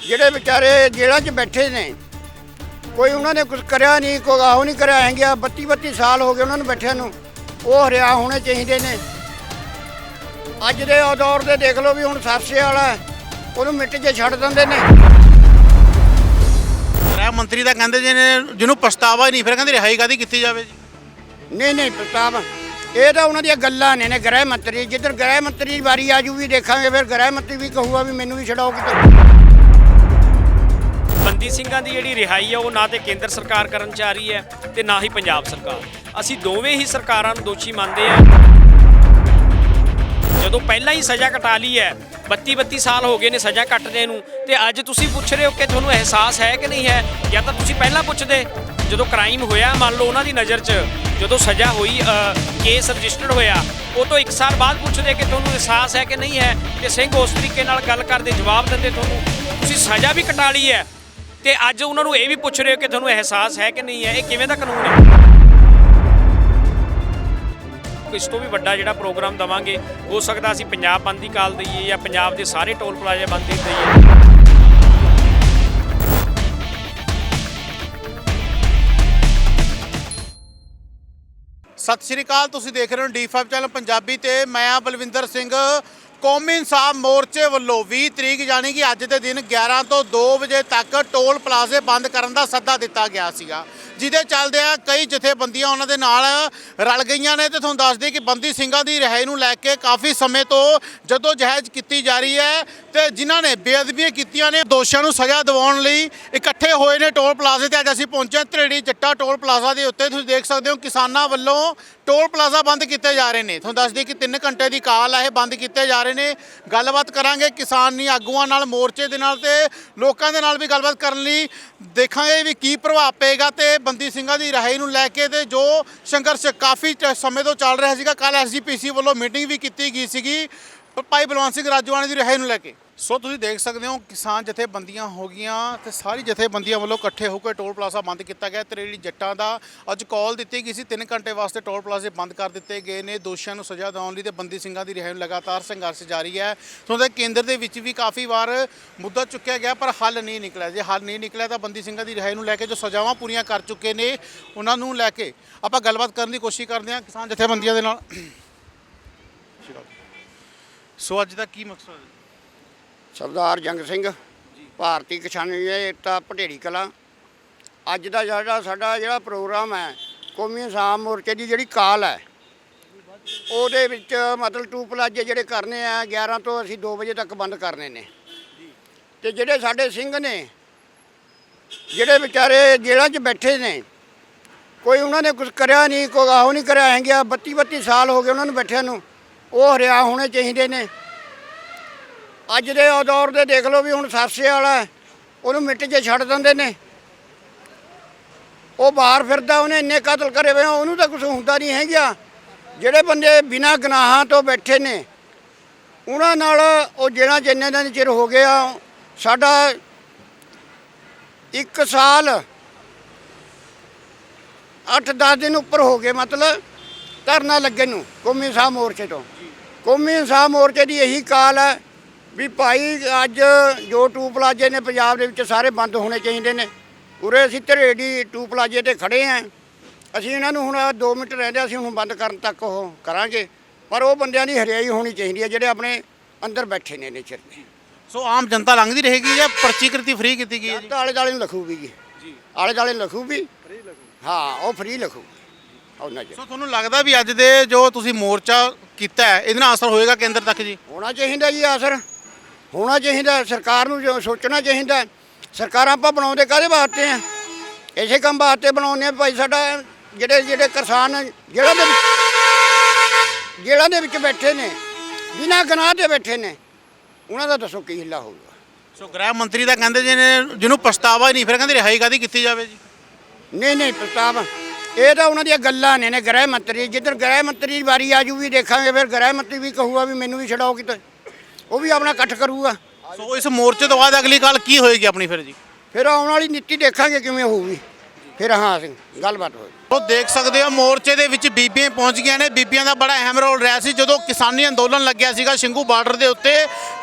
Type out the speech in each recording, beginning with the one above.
ਜਿਹੜੇ ਵਿਚਾਰੇ ਜੇਲ੍ਹਾਂ 'ਚ ਬੈਠੇ ਨੇ ਕੋਈ ਉਹਨਾਂ ਨੇ ਕੁਝ ਕਰਿਆ ਨਹੀਂ ਕੋਈ ਆਹੋ ਨਹੀਂ ਕਰਿਆ ਹੈਂ ਗਿਆ 32 32 ਸਾਲ ਹੋ ਗਏ ਉਹਨਾਂ ਨੂੰ ਬੈਠਿਆਂ ਨੂੰ ਉਹ ਹਰਿਆ ਹੋਣੇ ਚਾਹੀਦੇ ਨੇ। ਅੱਜ ਦੇ ਦੌਰ ਦੇ ਦੇਖ ਲਓ ਵੀ ਹੁਣ ਸਰਸੇ ਵਾਲਾ ਉਹਨੂੰ ਮਿੱਟ 'ਚ ਛੱਡ ਦਿੰਦੇ ਨੇ। ਗ੍ਰਹਿ ਮੰਤਰੀ ਤਾਂ ਕਹਿੰਦੇ ਜੀ ਨੇ ਜਿਹਨੂੰ ਪਛਤਾਵਾ ਹੀ ਨਹੀਂ ਫਿਰ ਕਹਿੰਦੇ ਰਿਹਾਈ ਕਾਦੀ ਕੀਤੀ ਜਾਵੇ ਜੀ? ਨਹੀਂ ਨਹੀਂ ਪ੍ਰਤਾਪ ਇਹ ਤਾਂ ਉਹਨਾਂ ਦੀਆਂ ਗੱਲਾਂ ਨੇ ਨੇ ਗ੍ਰਹਿ ਮੰਤਰੀ ਜਿੱਧਰ ਗ੍ਰਹਿ ਮੰਤਰੀ ਦੀ ਵਾਰੀ ਆਜੂ ਵੀ ਦੇਖਾਂਗੇ ਫਿਰ ਗ੍ਰਹਿ ਮੰਤਰੀ ਵੀ ਕਹੂਗਾ ਵੀ ਮੈਨੂੰ ਵੀ ਛਡਾਓ ਕਿਤੇ। ਬੰਦੀ ਸਿੰਘਾਂ ਦੀ ਜਿਹੜੀ ਰਿਹਾਈ ਹੈ ਉਹ ਨਾ ਤੇ ਕੇਂਦਰ ਸਰਕਾਰ ਕਰਨ ਜਾ ਰਹੀ ਹੈ ਤੇ ਨਾ ਹੀ ਪੰਜਾਬ ਸਰਕਾਰ। ਅਸੀਂ ਦੋਵੇਂ ਹੀ ਸਰਕਾਰਾਂ ਨੂੰ ਦੋਸ਼ੀ ਮੰਨਦੇ ਆ। ਜਦੋਂ ਪਹਿਲਾਂ ਹੀ ਸਜ਼ਾ ਕਟਾ ਲਈ ਹੈ 32 32 ਸਾਲ ਹੋ ਗਏ ਨੇ ਸਜ਼ਾ ਕੱਟਦੇ ਨੂੰ, ਤੇ ਅੱਜ ਤੁਸੀਂ ਪੁੱਛ ਰਹੇ ਹੋ ਕਿ ਤੁਹਾਨੂੰ ਅਹਿਸਾਸ ਹੈ ਕਿ ਨਹੀਂ ਹੈ? ਜਾਂ ਤਾਂ ਤੁਸੀਂ ਪਹਿਲਾਂ ਪੁੱਛਦੇ, ਜਦੋਂ ਕ੍ਰਾਈਮ ਹੋਇਆ, ਮੰਨ ਲਓ ਉਹਨਾਂ ਦੀ ਨਜ਼ਰ 'ਚ, ਜਦੋਂ ਸਜ਼ਾ ਹੋਈ ਕੇਸ ਰਜਿਸਟਰਡ ਹੋਇਆ, ਉਹ ਤੋਂ 1 ਸਾਲ ਬਾਅਦ ਪੁੱਛਦੇ ਕਿ ਤੁਹਾਨੂੰ ਅਹਿਸਾਸ ਹੈ ਕਿ ਨਹੀਂ ਹੈ? ਤੇ ਸਿੰਘ ਉਸ ਤਰੀਕੇ ਨਾਲ ਗੱਲ ਕਰਦੇ, ਜਵਾਬ ਦਿੰਦੇ ਤੁਹਾਨੂੰ। ਤੁਸੀਂ ਸਜ਼ਾ ਵੀ ਕਟਾ ਲਈ ਹੈ ਤੇ ਅੱਜ ਉਹਨਾਂ ਨੂੰ ਇਹ ਵੀ ਪੁੱਛ ਰਹੇ ਹੋ ਕਿ ਤੁਹਾਨੂੰ ਅਹਿਸਾਸ ਹੈ ਕਿ ਨਹੀਂ ਹੈ? ਇਹ ਕਿਵੇਂ ਦਾ ਕਾਨੂੰਨ ਹੈ? ਇਸ ਤੋਂ ਵੀ ਵੱਡਾ ਜਿਹੜਾ ਪ੍ਰੋਗਰਾਮ ਦਵਾਂਗੇ, ਹੋ ਸਕਦਾ ਅਸੀਂ ਪੰਜਾਬ ਬੰਦ ਦੀ ਕਾਲ ਦਈਏ ਜਾਂ ਪੰਜਾਬ ਦੇ ਸਾਰੇ ਟੋਲ ਪਲਾਜ਼ੇ ਬੰਦ ਦੇ ਦਈਏ। ਸਤਿ ਸ਼੍ਰੀ ਅਕਾਲ, ਤੁਸੀਂ ਦੇਖ ਰਹੇ ਹੋ ਡੀ5 ਚੈਨਲ ਪੰਜਾਬੀ ਤੇ ਮੈਂ ਆ ਬਲਵਿੰਦਰ ਸਿੰਘ। ਕੌਮੀ ਇਨਸਾਫ ਮੋਰਚੇ ਵੱਲੋਂ 20 ਤਰੀਕ ਯਾਨੀ ਕਿ ਅੱਜ ਦੇ ਦਿਨ 11 ਤੋਂ 2 ਵਜੇ ਤੱਕ ਟੋਲ ਪਲਾਜ਼ੇ ਬੰਦ ਕਰਨ ਦਾ ਸੱਦਾ ਦਿੱਤਾ ਗਿਆ ਸੀਗਾ। ਜਿਹਦੇ ਚੱਲਦੇ ਆ ਕਈ ਜਥੇਬੰਦੀਆਂ ਉਹਨਾਂ ਦੇ ਨਾਲ ਰਲ ਗਈਆਂ ਨੇ ਤੇ ਤੁਹਾਨੂੰ ਦੱਸ ਦਈਏ ਕਿ ਬੰਦੀ ਸਿੰਘਾਂ ਦੀ ਰਿਹਾਈ ਨੂੰ ਲੈ ਕੇ ਕਾਫੀ ਸਮੇਂ ਤੋਂ ਜਦੋਂ ਜਹਿਜ ਕੀਤੀ ਜਾ ਰਹੀ ਹੈ ਤੇ ਜਿਨ੍ਹਾਂ ਨੇ ਬੇਅਦਬੀਆਂ ਕੀਤੀਆਂ ਨੇ ਦੋਸ਼ੀਆਂ ਨੂੰ ਸਜ਼ਾ ਦਿਵਾਉਣ ਲਈ ਇਕੱਠੇ ਹੋਏ ਨੇ ਟੋਲ ਪਲਾਜ਼ੇ ਤੇ ਅੱਜ ਅਸੀਂ ਪਹੁੰਚੇ ਹਾਂ ਧਰੇੜੀ ਜੱਟਾ ਟੋਲ ਪਲਾਜ਼ਾ ਦੇ ਉੱਤੇ। ਤੁਸੀਂ ਦੇਖ ਸਕਦੇ ਹੋ ਕਿਸਾਨਾਂ ਵੱਲੋਂ ਟੋਲ ਪਲਾਜ਼ਾ ਬੰਦ ਕੀਤੇ ਜਾ ਰਹੇ ਨੇ। ਤੁਹਾਨੂੰ ਦੱਸ ਦਈਏ ਕਿ 3 ਘੰਟੇ ਦੀ ਕਾਲ ਹੈ ਇਹ ਬੰਦ ਕੀਤੇ ਜਾ ਰਹੇ ਨੇ। ਗੱਲਬਾਤ ਕਰਾਂਗੇ ਕਿਸਾਨੀ ਆਗੂਆਂ ਨਾਲ, ਮੋਰਚੇ ਦੇ ਨਾਲ ਤੇ ਲੋਕਾਂ ਦੇ ਨਾਲ ਵੀ ਗੱਲਬਾਤ ਕਰਨ ਲਈ। ਦੇਖਾਂਗੇ ਵੀ ਕੀ ਪ੍ਰਭਾਵ ਪਏਗਾ ਤੇ ਬੰਦੀ ਸਿੰਘਾਂ ਦੀ ਰਿਹਾਈ ਨੂੰ ਲੈ ਕੇ ਤੇ ਜੋ ਸੰਘਰਸ਼ ਕਾਫੀ ਟ- ਸਮੇਂ ਤੋਂ ਚੱਲ ਰਿਹਾ ਸੀਗਾ ਕੱਲ ਐਸਜੀਪੀਸੀ ਵੱਲੋਂ ਮੀਟਿੰਗ ਵੀ ਕੀਤੀ ਗਈ ਸੀਗੀ ਭਾਈ ਬਲਵੰਤ ਸਿੰਘ ਰਾਜੂਆਣੇ ਦੀ ਰਿਹਾਈ ਨੂੰ ਲੈ ਕੇ। ਸੋ ਤੁਸੀਂ ਦੇਖ ਸਕਦੇ ਹੋ ਕਿਸਾਨ ਜਥੇਬੰਦੀਆਂ ਹੋ ਗਈਆਂ ਤੇ ਸਾਰੀ ਜਥੇਬੰਦੀਆਂ ਵੱਲੋਂ ਇਕੱਠੇ ਹੋ ਕੇ ਟੋਲ ਪਲਾਜ਼ਾ ਬੰਦ ਕੀਤਾ ਗਿਆ। ਤਰੇੜੀ ਜੱਟਾਂ ਦਾ ਅੱਜ ਕਾਲ ਦਿੱਤੀ ਗਈ ਸੀ। 3 ਘੰਟੇ ਵਾਸਤੇ ਟੋਲ ਪਲਾਜ਼ੇ ਬੰਦ ਕਰ ਦਿੱਤੇ ਗਏ ਨੇ। ਦੋਸ਼ੀਆਂ ਨੂੰ ਸਜ਼ਾ ਦਿਵਾਉਣ ਲਈ ਤੇ ਬੰਦੀ ਸਿੰਘਾਂ ਦੀ ਰਿਹਾਈ ਨੂੰ ਲਗਾਤਾਰ ਸੰਘਰਸ਼ ਜਾਰੀ ਹੈ। ਤੁਹਾਨੂੰ ਕੇਂਦਰ ਦੇ ਵਿੱਚ ਵੀ ਕਾਫੀ ਵਾਰ ਮੁੱਦਾ ਚੁੱਕਿਆ ਗਿਆ, ਪਰ ਹੱਲ ਨਹੀਂ ਨਿਕਲਿਆ। ਜੇ ਹੱਲ ਨਹੀਂ ਨਿਕਲਿਆ ਤਾਂ ਬੰਦੀ ਸਿੰਘਾਂ ਦੀ ਰਿਹਾਈ ਨੂੰ ਲੈ ਕੇ ਜੋ ਸਜ਼ਾਵਾਂ ਪੂਰੀਆਂ ਕਰ ਚੁੱਕੇ ਨੇ, ਉਹਨਾਂ ਨੂੰ ਲੈ ਕੇ ਆਪਾਂ ਗੱਲਬਾਤ ਕਰਨ ਦੀ ਕੋਸ਼ਿਸ਼ ਕਰਦੇ ਹਾਂ ਕਿਸਾਨ ਜਥੇਬੰਦੀਆਂ ਦੇ ਨਾਲ। ਸੋ ਅੱਜ ਦਾ ਕੀ ਮਕਸਦ ਹੈ? ਸਰਦਾਰ ਜੰਗ ਸਿੰਘ, ਭਾਰਤੀ ਕਿਸਾਨੀ ਏਕਤਾ ਭਟੇੜੀ ਕਲਾਂ। ਅੱਜ ਦਾ ਜਿਹੜਾ ਸਾਡਾ ਜਿਹੜਾ ਪ੍ਰੋਗਰਾਮ ਹੈ, ਕੌਮੀ ਇਨਸਾਨ ਮੋਰਚੇ ਦੀ ਜਿਹੜੀ ਕਾਲ ਹੈ, ਉਹਦੇ ਵਿੱਚ ਮਤਲਬ ਟੂ ਪਲਾਜੇ ਜਿਹੜੇ ਕਰਨੇ ਆ 11 ਤੋਂ ਅਸੀਂ 2 ਵਜੇ ਤੱਕ ਬੰਦ ਕਰਨੇ ਨੇ। ਤੇ ਜਿਹੜੇ ਸਾਡੇ ਸਿੰਘ ਨੇ, ਜਿਹੜੇ ਵਿਚਾਰੇ ਜੇਲ੍ਹਾਂ 'ਚ ਬੈਠੇ ਨੇ, ਕੋਈ ਉਹਨਾਂ ਨੇ ਕੁਝ ਕਰਿਆ ਨਹੀਂ, ਕੋਈ ਆਹੋ ਨਹੀਂ ਕਰਿਆ, ਹੈਗਾ ਗਿਆ 32 32 ਸਾਲ ਹੋ ਗਏ ਉਹਨਾਂ ਨੂੰ ਬੈਠਿਆਂ ਨੂੰ, ਉਹ ਹਰਿਆ ਹੋਣੇ ਚਾਹੀਦੇ ਨੇ। ਅੱਜ ਦੇ ਦੌਰ ਦੇ ਦੇਖ ਲਓ ਵੀ ਹੁਣ ਸਰਸੇ ਵਾਲਾ ਉਹਨੂੰ ਮਿੱਟ 'ਚ ਛੱਡ ਦਿੰਦੇ ਨੇ। ਉਹ ਬਾਹਰ ਫਿਰਦਾ, ਉਹਨੇ ਇੰਨੇ ਕਤਲ ਕਰੇ ਹੋਏ ਉਹਨੂੰ ਤਾਂ ਕੁਝ ਹੁੰਦਾ ਨਹੀਂ ਹੈਗਾ। ਜਿਹੜੇ ਬੰਦੇ ਬਿਨਾਂ ਗਨਾਹਾਂ ਤੋਂ ਬੈਠੇ ਨੇ, ਉਹਨਾਂ ਨਾਲ ਉਹ ਜਿਹੜਾ ਜਿੰਨੇ ਦਿਨ ਚਿਰ ਹੋ ਗਿਆ, ਸਾਡਾ ਇੱਕ ਸਾਲ 8-10 ਦਿਨ ਉੱਪਰ ਹੋ ਗਏ, ਮਤਲਬ ਧਰਨਾ ਲੱਗੇ ਨੂੰ, ਕੌਮੀ ਇਨਸਾਫ ਮੋਰਚੇ ਤੋਂ। ਕੌਮੀ ਇਨਸਾਫ ਮੋਰਚੇ ਦੀ ਇਹੀ ਕਾਲ ਹੈ ਵੀ ਭਾਈ ਅੱਜ ਜੋ ਟੂ ਪਲਾਜੇ ਨੇ ਪੰਜਾਬ ਦੇ ਵਿੱਚ ਸਾਰੇ ਬੰਦ ਹੋਣੇ ਚਾਹੀਦੇ ਨੇ। ਉਰੇ ਅਸੀਂ ਧਰੇੜੀ ਟੂ ਪਲਾਜੇ ਤੇ ਖੜੇ ਆਂ। ਅਸੀਂ ਇਹਨਾਂ ਨੂੰ ਹੁਣ 2 ਮਿੰਟ ਰਹਿੰਦੇ ਅਸੀਂ ਹੁਣ ਬੰਦ ਕਰਨ ਤੱਕ ਉਹ ਕਰਾਂਗੇ। ਪਰ ਉਹ ਬੰਦਿਆਂ ਦੀ ਹਰਿਆਈ ਹੋਣੀ ਚਾਹੀਦੀ ਹੈ ਜਿਹੜੇ ਆਪਣੇ ਅੰਦਰ ਬੈਠੇ ਨੇ ਨੇਚਰ ਦੇ। ਸੋ ਆਮ ਜਨਤਾ ਲੰਘਦੀ ਰਹੇਗੀ ਜਾਂ ਪਰਚੀ ਕਰਤੀ ਫ੍ਰੀ ਕੀਤੀ ਗਈ ਹੈ ਜੀ? ਆਲੇ ਦਾਲੇ ਨੂੰ ਲਿਖੂਗੀ ਜੀ। ਆਲੇ ਦਾਲੇ ਨੂੰ ਲਿਖੂਗੀ? ਹਾਂ ਉਹ ਫ੍ਰੀ ਲਿਖੂ ਉਹਨਾਂ ਚ ਸੋ ਤੁਹਾਨੂੰ ਲੱਗਦਾ ਵੀ ਅੱਜ ਦੇ ਜੋ ਤੁਸੀਂ ਮੋਰਚਾ ਕੀਤਾ ਹੈ ਇਹਦੇ ਨਾਲ ਅਸਰ ਹੋਏਗਾ ਕੇਂਦਰ ਤੱਕ ਜੀ? ਹੋਣਾ ਚਾਹੀਦਾ ਜੀ ਅਸਰ। ਹੋਣਾ ਚਾਹੀਦਾ ਸਰਕਾਰ ਨੂੰ ਜੋ ਸੋਚਣਾ ਚਾਹੀਦਾ। ਸਰਕਾਰਾਂ ਆਪਾਂ ਬਣਾਉਂਦੇ ਕਾਹਦੇ ਵਾਸਤੇ ਆ? ਇਸੇ ਕੰਮ ਵਾਸਤੇ ਬਣਾਉਂਦੇ ਆ ਭਾਈ ਸਾਡਾ ਜਿਹੜੇ ਜਿਹੜੇ ਕਿਸਾਨ ਜਿਹੜਾ ਦੇ ਜਿਹੜਾ ਦੇ ਵਿੱਚ ਬੈਠੇ ਨੇ ਬਿਨਾਂ ਗੁਨਾਹ ਦੇ ਬੈਠੇ ਨੇ ਉਹਨਾਂ ਦਾ ਦੱਸੋ ਕੀ ਹਿੱਲਾ ਹੋਊਗਾ? ਸੋ ਗ੍ਰਹਿ ਮੰਤਰੀ ਤਾਂ ਕਹਿੰਦੇ ਜੀ ਨੇ ਜਿਹਨੂੰ ਪਛਤਾਵਾ ਹੀ ਨਹੀਂ ਫਿਰ ਕਹਿੰਦੇ ਰਿਹਾਈ ਕਾਦੀ ਕੀਤੀ ਜਾਵੇ ਜੀ? ਨਹੀਂ ਨਹੀਂ ਪ੍ਰਤਾਪ ਇਹ ਤਾਂ ਉਹਨਾਂ ਦੀਆਂ ਗੱਲਾਂ ਨੇ ਨੇ ਗ੍ਰਹਿ ਮੰਤਰੀ। ਜਿੱਧਰ ਗ੍ਰਹਿ ਮੰਤਰੀ ਦੀ ਵਾਰੀ ਆਜੂ ਵੀ ਦੇਖਾਂਗੇ ਫਿਰ ਗ੍ਰਹਿ ਮੰਤਰੀ ਵੀ ਕਹੂਗਾ ਵੀ ਮੈਨੂੰ ਵੀ ਛਡਾਓ ਕਿਤੇ। ਉਹ ਵੀ ਆਪਣਾ ਇਕੱਠ ਕਰੂਗਾ। ਸੋ ਇਸ ਮੋਰਚੇ ਤੋਂ ਬਾਅਦ ਅਗਲੀ ਗੱਲ ਕੀ ਹੋਏਗੀ ਆਪਣੀ ਫਿਰ ਜੀ? ਫਿਰ ਆਉਣ ਵਾਲੀ ਨੀਤੀ ਦੇਖਾਂਗੇ ਕਿਵੇਂ ਹੋਊਗੀ। ਫਿਰ ਹਾਂ ਅਸੀਂ ਗੱਲਬਾਤ ਹੋਈ ਉਹ ਦੇਖ ਸਕਦੇ ਹੋ ਮੋਰਚੇ ਦੇ ਵਿੱਚ ਬੀਬੀਆਂ ਪਹੁੰਚ ਗਈਆਂ ਨੇ। ਬੀਬੀਆਂ ਦਾ ਬੜਾ ਅਹਿਮ ਰੋਲ ਰਿਹਾ ਸੀ। ਜਦੋਂ ਕਿਸਾਨੀ ਅੰਦੋਲਨ ਲੱਗਿਆ ਸੀਗਾ ਸ਼ਿੰਗੂ ਬਾਰਡਰ ਦੇ ਉੱਤੇ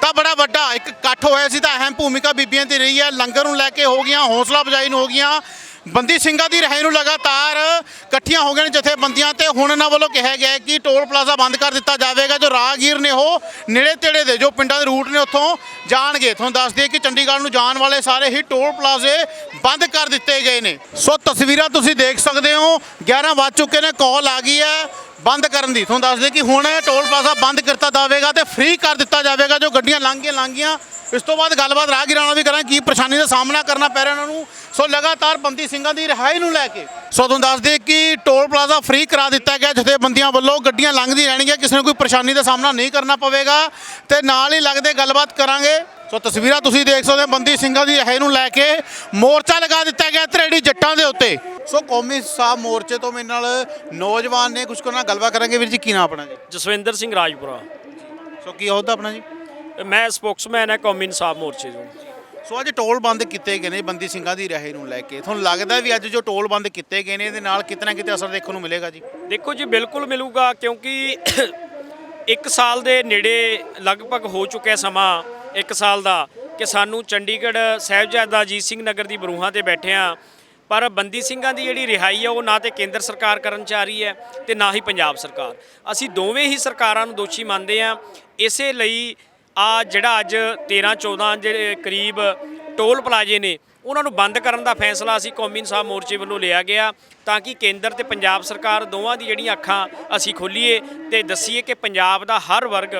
ਤਾਂ ਬੜਾ ਵੱਡਾ ਇੱਕ ਇਕੱਠ ਹੋਇਆ ਸੀ ਤਾਂ ਅਹਿਮ ਭੂਮਿਕਾ ਬੀਬੀਆਂ ਦੀ ਰਹੀ ਹੈ। ਲੰਗਰ ਨੂੰ ਲੈ ਕੇ ਹੋ ਗਈਆਂ ਹੌਸਲਾ ਅਫਜ਼ਾਈ ਨੂੰ ਹੋ ਗਈਆਂ। ਬੰਦੀ ਸਿੰਘਾਂ ਦੀ ਰਿਹਾਈ ਨੂੰ ਲਗਾਤਾਰ ਇਕੱਠੀਆਂ ਹੋ ਗਈਆਂ ਨੇ ਜਥੇਬੰਦੀਆਂ ਤੇ ਹੁਣ ਇਹਨਾਂ ਵੱਲੋਂ ਕਿਹਾ ਗਿਆ ਕਿ ਟੋਲ ਪਲਾਜ਼ਾ ਬੰਦ ਕਰ ਦਿੱਤਾ ਜਾਵੇਗਾ। ਜੋ ਰਾਹਗੀਰ ਨੇ ਉਹ ਨੇੜੇ ਤੇੜੇ ਦੇ ਜੋ ਪਿੰਡਾਂ ਦੇ ਰੂਟ ਨੇ ਉੱਥੋਂ ਜਾਣਗੇ। ਤੁਹਾਨੂੰ ਦੱਸ ਦਈਏ ਕਿ ਚੰਡੀਗੜ੍ਹ ਨੂੰ ਜਾਣ ਵਾਲੇ ਸਾਰੇ ਹੀ ਟੋਲ ਪਲਾਜ਼ੇ ਬੰਦ ਕਰ ਦਿੱਤੇ ਗਏ ਨੇ। ਸੋ ਤਸਵੀਰਾਂ ਤੁਸੀਂ ਦੇਖ ਸਕਦੇ ਹੋ। 11 ਵੱਜ ਚੁੱਕੇ ਨੇ ਕਾਲ ਆ ਗਈ ਹੈ, ਬੰਦ ਕਰਨ ਦੀ। ਤੁਹਾਨੂੰ ਦੱਸ ਦਈਏ ਕਿ ਹੁਣ ਟੋਲ ਪਲਾਜ਼ਾ ਬੰਦ ਕੀਤਾ ਜਾਵੇਗਾ ਤੇ ਫ੍ਰੀ ਕਰ ਦਿੱਤਾ ਜਾਵੇਗਾ, ਜੋ ਗੱਡੀਆਂ ਲੰਘੀਆਂ ਲੰਘੀਆਂ। ਇਸ ਤੋਂ ਬਾਅਦ ਗੱਲਬਾਤ ਰਾਹਗੀਰਾਂ ਨਾਲ ਵੀ ਕਰਾਂਗੇ, ਕੀ ਪਰੇਸ਼ਾਨੀ ਦਾ ਸਾਹਮਣਾ ਕਰਨਾ ਪੈ ਰਿਹਾ ਉਹਨਾਂ ਨੂੰ। ਸੋ ਲਗਾਤਾਰ ਬੰਦੀ ਸਿੰਘਾਂ ਦੀ ਰਿਹਾਈ ਨੂੰ ਲੈ ਕੇ, ਸੋ ਤੁਹਾਨੂੰ ਦੱਸ ਦਈਏ ਕਿ ਟੋਲ ਪਲਾਜ਼ਾ ਫ੍ਰੀ ਕਰਾ ਦਿੱਤਾ ਗਿਆ, ਜਿੱਥੇ ਬੰਦੀਆਂ ਵੱਲੋਂ ਗੱਡੀਆਂ ਲੰਘਦੀਆਂ ਰਹਿਣਗੀਆਂ, ਕਿਸੇ ਨੂੰ ਕੋਈ ਪਰੇਸ਼ਾਨੀ ਦਾ ਸਾਹਮਣਾ ਨਹੀਂ ਕਰਨਾ ਪਵੇਗਾ। ਤੇ ਨਾਲ ਹੀ ਲੱਗਦੇ ਗੱਲਬਾਤ ਕਰਾਂਗੇ ਸੋ ਤਸਵੀਰਾਂ ਤੁਸੀਂ ਦੇਖ ਸਕਦੇ ਹੋ ਬੰਦੀ ਸਿੰਘਾਂ ਦੀ ਰਿਹਾਈ ਨੂੰ ਲੈ ਕੇ ਮੋਰਚਾ ਲਗਾ ਦਿੱਤਾ ਗਿਆ ਤਰੇੜੀ ਜੱਟਾਂ ਦੇ ਉੱਤੇ। ਸੋ ਕੌਮੀ ਸਾਹਿਬ ਮੋਰਚੇ ਤੋਂ ਮੇਰੇ ਨਾਲ ਨੌਜਵਾਨ ਨੇ ਕੁਝ ਨਾਲ ਗੱਲਬਾਤ ਕਰਾਂਗੇ। ਵੀਰ ਜੀ ਕੀ ਨਾਮ ਆਪਣਾ ਜੀ? ਜਸਵਿੰਦਰ ਸਿੰਘ ਰਾਜਪੁਰਾ। ਸੋ ਕੀ ਅਹੁਦਾ ਆਪਣਾ ਜੀ? ਮੈਂ ਸਪੋਕਸਮੈਨ ਹੈ ਕੌਮੀ ਇਨਸਾਫ ਮੋਰਚੇ ਤੋਂ। ਸੋ ਅੱਜ ਟੋਲ ਬੰਦ ਕੀਤੇ ਗਏ ਨੇ ਬੰਦੀ ਸਿੰਘਾਂ ਦੀ ਰਿਹਾਈ ਨੂੰ ਲੈ ਕੇ। ਤੁਹਾਨੂੰ ਲੱਗਦਾ ਵੀ ਅੱਜ ਜੋ ਟੋਲ ਬੰਦ ਕੀਤੇ ਗਏ ਨੇ ਇਹਦੇ ਨਾਲ ਕਿਤੇ ਨਾ ਕਿਤੇ ਅਸਰ ਦੇਖਣ ਨੂੰ ਮਿਲੇਗਾ ਜੀ? ਦੇਖੋ ਜੀ ਬਿਲਕੁਲ ਮਿਲੂਗਾ ਕਿਉਂਕਿ ਇੱਕ ਸਾਲ ਦੇ ਨੇੜੇ ਲਗਭਗ ਹੋ ਚੁੱਕਿਆ ਸਮਾਂ। ਇੱਕ ਸਾਲ ਦਾ ਕਿ ਸਾਨੂੰ ਚੰਡੀਗੜ੍ਹ ਸਾਹਿਬਜ਼ਾਦਾ ਅਜੀਤ ਸਿੰਘ ਨਗਰ ਦੀ ਬਰੂਹਾਂ ਤੇ ਬੈਠੇ ਹਾਂ। ਪਰ ਬੰਦੀ ਸਿੰਘਾਂ ਦੀ ਜਿਹੜੀ ਰਿਹਾਈ ਆ, ਉਹ ਨਾ ਤੇ ਕੇਂਦਰ ਸਰਕਾਰ ਕਰਨ ਚਾ ਰਹੀ ਹੈ ਤੇ ਨਾ ਹੀ ਪੰਜਾਬ ਸਰਕਾਰ। ਅਸੀਂ ਦੋਵੇਂ ਹੀ ਸਰਕਾਰਾਂ ਨੂੰ ਦੋਸ਼ੀ ਮੰਨਦੇ ਹਾਂ। ਇਸੇ ਲਈ ਆ ਜਿਹੜਾ ਅੱਜ 13 14 ਦੇ ਕਰੀਬ ਟੋਲ ਪਲਾਜ਼ੇ ਨੇ, ਉਹਨਾਂ ਨੂੰ ਬੰਦ ਕਰਨ ਦਾ ਫੈਸਲਾ ਅਸੀਂ ਕੌਮੀ ਇਨਸਾਫ ਮੋਰਚੇ ਵੱਲੋਂ ਲਿਆ ਗਿਆ ਤਾਂ ਕਿ ਕੇਂਦਰ ਤੇ ਪੰਜਾਬ ਸਰਕਾਰ ਦੋਵਾਂ ਦੀ ਜਿਹੜੀਆਂ ਅੱਖਾਂ ਅਸੀਂ ਖੋਲੀਏ ਤੇ ਦੱਸੀਏ ਕਿ ਪੰਜਾਬ ਦਾ ਹਰ ਵਰਗ,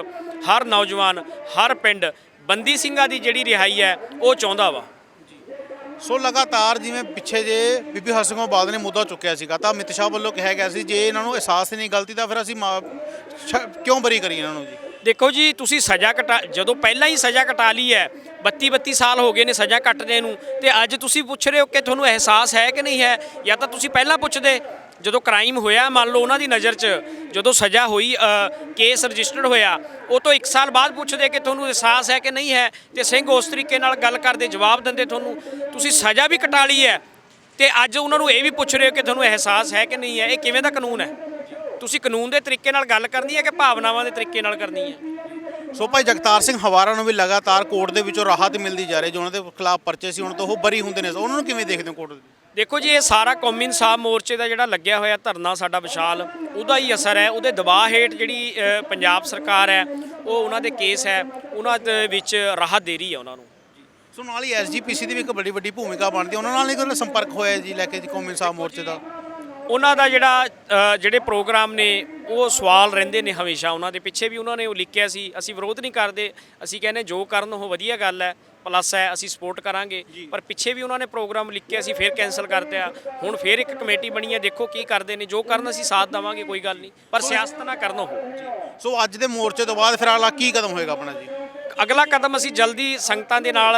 ਹਰ ਨੌਜਵਾਨ, ਹਰ ਪਿੰਡ ਬੰਦੀ ਸਿੰਘਾਂ ਦੀ ਜਿਹੜੀ ਰਿਹਾਈ ਹੈ ਉਹ ਚਾਹੁੰਦਾ ਵਾ। ਸੋ ਲਗਾਤਾਰ ਜਿਵੇਂ ਪਿੱਛੇ ਜੇ ਬੀਬੀ ਹਰਸਿੰਘ ਬਾਦਲ ਨੇ ਮੁੱਦਾ ਚੁੱਕਿਆ ਸੀਗਾ ਤਾਂ ਅਮਿਤ ਸ਼ਾਹ ਵੱਲੋਂ ਕਿਹਾ ਗਿਆ ਸੀ ਜੇ ਇਹਨਾਂ ਨੂੰ ਅਹਿਸਾਸ ਨਹੀਂ ਗਲਤੀ ਦਾ ਫਿਰ ਅਸੀਂ ਮਾ- ਕਿਉਂ ਬਰੀ ਕਰੀਏ ਇਹਨਾਂ ਨੂੰ ਜੀ? ਦੇਖੋ ਜੀ ਤੁਸੀਂ ਸਜ਼ਾ ਕਟਾ ਜਦੋਂ ਪਹਿਲਾਂ ਹੀ ਸਜ਼ਾ ਕਟਾ ਲਈ ਹੈ 32 32 ਸਾਲ ਹੋ ਗਏ ਨੇ ਸਜ਼ਾ ਕੱਟਦੇ ਨੂੰ ਤੇ ਅੱਜ ਤੁਸੀਂ ਪੁੱਛ ਰਹੇ ਹੋ ਕਿ ਤੁਹਾਨੂੰ ਅਹਿਸਾਸ ਹੈ ਕਿ ਨਹੀਂ ਹੈ ਜਾਂ ਤਾਂ ਤੁਸੀਂ ਪਹਿਲਾਂ ਪੁੱਛਦੇ। ਜਦੋਂ ਕ੍ਰਾਈਮ ਹੋਇਆ, ਮੰਨ ਲਓ ਉਹਨਾਂ ਦੀ ਨਜ਼ਰ 'ਚ ਜਦੋਂ ਸਜ਼ਾ ਹੋਈ ਕੇਸ ਰਜਿਸਟਰਡ ਹੋਇਆ, ਉਹ ਤੋਂ 1 ਸਾਲ ਬਾਅਦ ਪੁੱਛਦੇ ਕਿ ਤੁਹਾਨੂੰ ਅਹਿਸਾਸ ਹੈ ਕਿ ਨਹੀਂ ਹੈ ਤੇ ਸਿੰਘ ਉਸ ਤਰੀਕੇ ਨਾਲ ਗੱਲ ਕਰਦੇ, ਜਵਾਬ ਦਿੰਦੇ ਤੁਹਾਨੂੰ, ਤੁਸੀਂ ਸਜ਼ਾ ਵੀ ਕਟਾ ਲਈ ਹੈ। ਤੇ ਅੱਜ ਉਹਨਾਂ ਨੂੰ ਇਹ ਵੀ ਪੁੱਛ ਰਹੇ ਹੋ ਕਿ ਤੁਹਾਨੂੰ ਅਹਿਸਾਸ ਹੈ ਕਿ ਨਹੀਂ ਹੈ, ਇਹ ਕਿਵੇਂ ਦਾ ਕਾਨੂੰਨ ਹੈ? ਤੁਸੀਂ ਕਾਨੂੰਨ ਦੇ ਤਰੀਕੇ ਨਾਲ ਗੱਲ ਕਰਨੀ ਹੈ ਕਿ ਭਾਵਨਾਵਾਂ ਦੇ ਤਰੀਕੇ ਨਾਲ ਕਰਨੀ ਹੈ? ਸੋ ਭਾਈ ਜਗਤਾਰ ਸਿੰਘ ਹਵਾਰਾ ਨੂੰ ਵੀ ਲਗਾਤਾਰ ਕੋਰਟ ਦੇ ਵਿੱਚੋਂ ਰਾਹਤ ਮਿਲਦੀ ਜਾ ਰਹੀ ਜੋ ਉਹਨਾਂ ਦੇ ਖਿਲਾਫ ਪਰਚੇ ਸੀ, ਹੁਣ ਤੋਂ ਉਹ ਬਰੀ ਹੁੰਦੇ ਨੇ। ਉਹਨਾਂ ਨੂੰ ਕਿਵੇਂ ਦੇਖਦੇ ਹੋ ਕੋਰਟ ਦੇ ਦੇਖੋ ਜੀ ਇਹ ਸਾਰਾ ਕੌਮੀ ਇਨਸਾਫ ਮੋਰਚੇ ਦਾ ਜਿਹੜਾ ਲੱਗਿਆ ਹੋਇਆ ਧਰਨਾ ਸਾਡਾ ਵਿਸ਼ਾਲ ਉਹਦਾ ਹੀ ਅਸਰ ਹੈ। ਉਹਦੇ ਦਬਾਅ ਹੇਠ ਜਿਹੜੀ ਪੰਜਾਬ ਸਰਕਾਰ ਹੈ ਉਹ ਉਹਨਾਂ ਦੇ ਕੇਸ ਹੈ ਉਹਨਾਂ ਦੇ ਵਿੱਚ ਰਾਹਤ ਦੇ ਰਹੀ ਹੈ ਉਹਨਾਂ ਨੂੰ। ਸੋ ਨਾਲ ਹੀ ਐਸਜੀਪੀਸੀ ਦੀ ਵੀ ਇੱਕ ਬੜੀ ਵੱਡੀ ਭੂਮਿਕਾ ਬਣਦੀ ਹੈ। ਉਹਨਾਂ ਨਾਲ ਨਹੀਂ ਕੋਈ ਸੰਪਰਕ ਹੋਇਆ ਜੀ ਲੈ ਕੇ ਜੀ ਕੌਮੀ ਸਾਹਿਬ ਮੋਰਚੇ ਦਾ? ਉਹਨਾਂ ਦਾ ਜਿਹੜਾ ਜਿਹੜੇ ਪ੍ਰੋਗਰਾਮ ਨੇ ਉਹ ਸਵਾਲ ਰਹਿੰਦੇ ਨੇ ਹਮੇਸ਼ਾ। ਉਹਨਾਂ ਦੇ ਪਿੱਛੇ ਵੀ ਉਹਨਾਂ ਨੇ ਉਹ ਲਿਖਿਆ ਸੀ ਅਸੀਂ ਵਿਰੋਧ ਨਹੀਂ ਕਰਦੇ ਅਸੀਂ ਕਹਿੰਦੇ ਜੋ ਕਰਨ ਉਹ ਵਧੀਆ ਗੱਲ ਹੈ। ਪਲੱਸ ਹੈ ਅਸੀਂ ਸਪੋਰਟ ਕਰਾਂਗੇ। ਪਰ ਪਿੱਛੇ ਵੀ ਉਹਨਾਂ ਨੇ ਪ੍ਰੋਗਰਾਮ ਲਿਖਿਆ ਸੀ ਫਿਰ ਕੈਨਸਲ ਕਰ ਦਿਆ ਹੁਣ ਫਿਰ ਇੱਕ ਕਮੇਟੀ ਬਣੀ ਹੈ ਦੇਖੋ ਕੀ ਕਰਦੇ ਨੇ। ਜੋ ਕਰਨ ਅਸੀਂ ਸਾਥ ਦੇਵਾਂਗੇ ਕੋਈ ਗੱਲ ਨਹੀਂ। ਪਰ ਸਿਆਸਤ ਨਾ ਕਰਨ ਸੋ ਅੱਜ ਦੇ ਮੋਰਚੇ ਤੋਂ ਬਾਅਦ ਫਿਰ ਅਗਲਾ ਕੀ ਕਦਮ ਹੋਏਗਾ ਆਪਣਾ ਜੀ? ਅਗਲਾ ਕਦਮ ਅਸੀਂ ਜਲਦੀ ਸੰਗਤਾਂ ਦੇ ਨਾਲ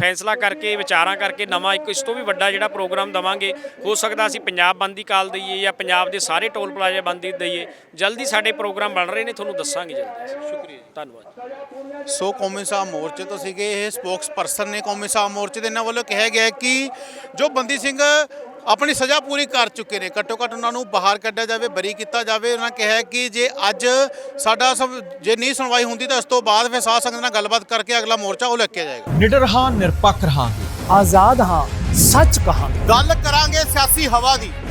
ਫੈਸਲਾ ਕਰਕੇ, ਵਿਚਾਰਾਂ ਕਰਕੇ, ਨਵਾਂ ਇੱਕ ਇਸ ਤੋਂ ਵੀ ਵੱਡਾ ਜਿਹੜਾ ਪ੍ਰੋਗਰਾਮ ਦਵਾਂਗੇ। ਹੋ ਸਕਦਾ ਅਸੀਂ ਪੰਜਾਬ ਬੰਦ ਦੀ ਕਾਲ ਦਈਏ ਜਾਂ ਪੰਜਾਬ ਦੇ ਸਾਰੇ ਟੋਲ ਪਲਾਜ਼ੇ ਬੰਦ ਦੀ ਦਈਏ। ਜਲਦੀ ਸਾਡੇ ਪ੍ਰੋਗਰਾਮ ਬਣ ਰਹੇ ਨੇ, ਤੁਹਾਨੂੰ ਦੱਸਾਂਗੇ ਜਲਦੀ। ਸ਼ੁਕਰੀਆ ਧੰਨਵਾਦ ਸੋ ਕੌਮੀ ਸਾਹਿਬ ਮੋਰਚੇ ਤੋਂ ਸੀਗੇ ਇਹ ਸਪੋਕਸ ਪਰਸਨ ਨੇ ਕੌਮੀ ਸਾਹਿਬ ਮੋਰਚੇ ਦੇ ਇਹਨਾਂ ਵੱਲੋਂ ਕਿਹਾ ਗਿਆ ਕਿ ਜੋ ਬੰਦੀ ਸਿੰਘ ਆਪਣੀ ਸਜ਼ਾ ਪੂਰੀ ਕਰ ਚੁੱਕੇ ਨੇ। ਘੱਟੋ ਘੱਟ ਉਹਨਾਂ ਨੂੰ ਬਾਹਰ ਕੱਢਿਆ ਜਾਵੇ ਬਰੀ ਕੀਤਾ ਜਾਵੇ। ਉਹਨਾਂ ਕਿਹਾ ਕਿ ਜੇ ਅੱਜ ਸਾਡਾ ਸਭ ਜੇ ਨਹੀਂ ਸੁਣਵਾਈ ਹੁੰਦੀ ਤਾਂ ਇਸ ਤੋਂ ਬਾਅਦ ਫਿਰ ਸਾਧ ਸੰਗਤ ਨਾਲ ਗੱਲਬਾਤ ਕਰਕੇ ਅਗਲਾ ਮੋਰਚਾ ਉਹ ਲੈ ਕੇ ਜਾਏਗਾ। ਨਿਡਰ ਹਾਂ ਨਿਰਪੱਖ ਰਹਾਂਗੇ। ਆਜ਼ਾਦ ਹਾਂ ਸੱਚ ਕਹਾਂਗੇ। ਗੱਲ ਕਰਾਂਗੇ ਸਿਆਸੀ ਹਵਾ ਦੀ।